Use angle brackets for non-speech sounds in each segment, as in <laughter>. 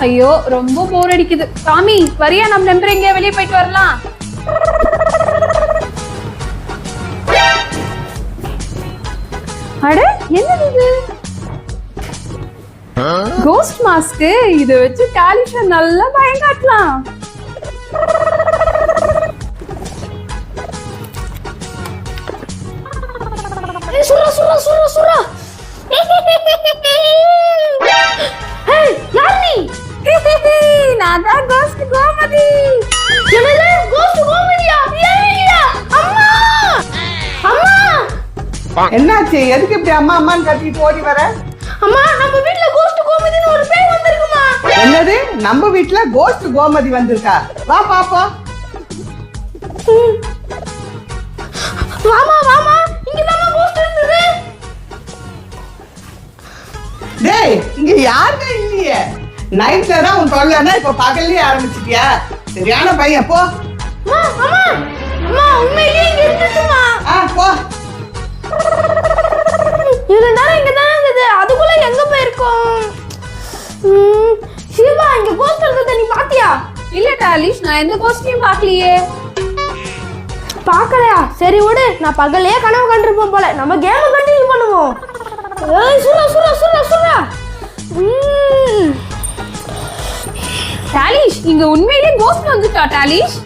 ஐயோ ரொம்ப போர் அடிக்குது. சாமி வரியா நம்ம நம்பர் எங்கேயா வெளியே போயிட்டு வரலாம்? அட என்னது இது? கோஸ்ட் மாஸ்க் இத வச்சு டாலிஷ நல்லா பயம் என்னாச்சு? எதுக்கு இப்படி அம்மா அம்மான்னு கத்திட்டு ஓடி வர? அம்மா நம்ம வீட்ல கோஸ்ட் கோமதின்னு ஒரு பேய் வந்திருக்குமா? என்னது? நம்ம வீட்ல கோஸ்ட் கோமதி வந்திருக்கா? வா பாப்போம். வாமா வாமா. இங்க தான் கோஸ்ட் இருந்தது? டேய் இங்க யாருமே இல்லையே. நைட்ல தான் உன் தொல்லைன்னா இப்ப பகல்லயே ஆரம்பிச்சிட்டியா? சரியான பையன் போ. அம்மா அம்மா. அம்மா உண்மையிலேயே இங்க இருந்துச்சுமா ஆ போ. இல்ல நான் எந்த கோஸ்டையும் பார்க்கலையே. பார்க்கலையா? சரி விடு நான் பகல்லையே கனவு கண்டிருப்போம் போல. நம்ம கேம் கண்டினியூ பண்ணுவோம். ஏய் சுரா சுரா சுரா சுரா டாலிஷ் இங்க உண்மையிலே கோஸ்ட் வந்துட்டா டாலிஷ்?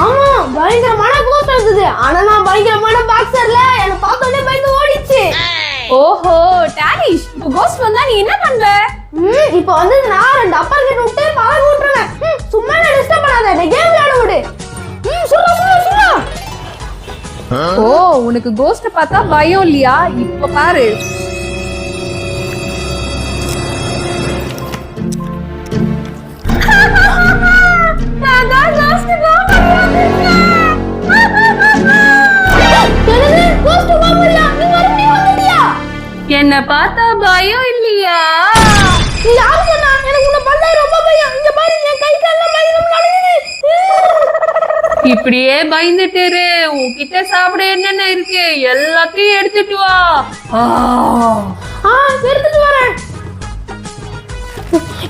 ஆமா பயங்கரமான கோஸ்ட் இருந்தது ஆனா நான் பயங்கரமான பாக்ஸர்ல என்ன பார்த்தோன்னே பயந்து ஓடிச்சு. ஓஹோ டாலிஷ் இப்போ கோஸ்ட் வந்தா நீ என்ன பண்ணுவ இப்போ வந்து நான் ரெண்டு அப்பர் கிட்ட விட்டு பழக விட்டுறேன் சும்மா டிஸ்டர்ப் பண்ணாத. என்ன கேம் விளையாட விடு. ம் சுரா சுரா சுரா ஓ உனக்கு கோஸ்ட பார்த்தா பயம் இல்லையா? இப்ப பாரு. நான் என்ன பார்த்தா பயம் இல்லையா? யாரு சொன்னா? எனக்கு உன்னை பார்த்தா ரொம்ப பயம். இங்க பாரு <laughs> இப்படியே பயந்துட்டு. உன்கிட்ட சாப்பிட என்னென்ன இருக்கு? எல்லாத்தையும் எடுத்துட்டு வா. ஆ. ஆ எடுத்துட்டு வரேன்.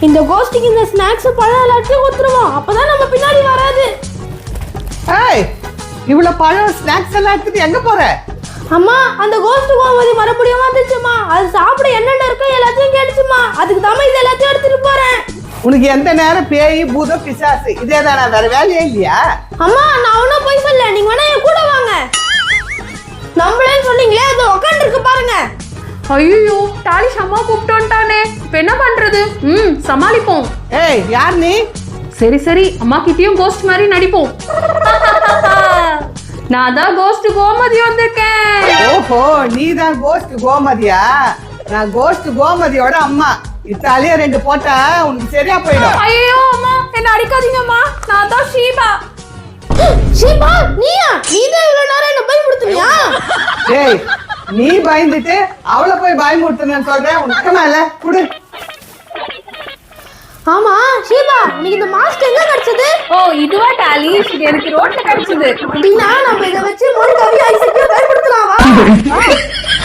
இந்த கோஸ்டிக்கு இந்த ஸ்நாக்ஸ் பழம் எல்லாத்தையும் கொடுத்துருவோம். அப்பதான் நம்ம பின்னாடி வராது. ஏய் இவ்வளவு பழம் ஸ்நாக்ஸ் எல்லாம் எடுத்துட்டு எங்க போற? அம்மா அந்த கோஸ்ட் கோமதி மறுபடியும் வந்துச்சுமா அது சாப்பிட என்னென்ன இருக்கோ எல்லாத்தையும் கேட்டுச்சுமா அதுக்கு தான் இது எல்லாத்தையும் எடுத்துட்டு போறேன். உனக்கு எந்த நேரம் பேய் பூதம் பிசாசு? இதே தானே? வேற வேலையே இல்லையா? அம்மா நான் ஒன்றும் போய் சொல்ல நீங்க வேணா என் கூட வாங்க. நம்மளே சொன்னீங்களே அது உக்காந்துருக்கு பாருங்க. ஐயோ டாலிஷ் அம்மா கூப்பிட்டோன்ட்டானே. இப்ப என்ன பண்றது? ம் சமாளிப்போம். ஏய் யார் நீ? சரி சரி. அம்மா கிட்டயும் கோஸ்ட் மாதிரி நடிப்போம். <laughs> நான் தான் கோஸ்ட் கோமதி வந்திருக்கேன். ஓஹோ நீ தான் கோஸ்ட் கோமதியா? நான் கோஸ்ட் கோமதியோட அம்மா. இத்தாலியே ரெண்டு போட்டா உனக்கு சரியா போயிடும். ஐயோ அம்மா என்ன அடிக்காதீங்கம்மா. நான் தான் ஷீபா. ஷீபா நீயா? நீ தான் இவ்வளவு நேரம் என்ன பயமுடுத்துனியா டேய் நீ பயந்துட்டு அவளை போய் பயமுறுத்துனேன்னு சொல்றேன். உனக்கு மேல குடு. ஆமா ஷீபா இன்னைக்கு இந்த மாஸ்க் எங்க கிடைச்சது? ஓ இதுவா இது எனக்கு ரோட்ல கிடைச்சது. அப்படின்னா நம்ம இதை வச்சு மொழி கவி ஐசக்கே பயன்படுத்தலாம் <laughs>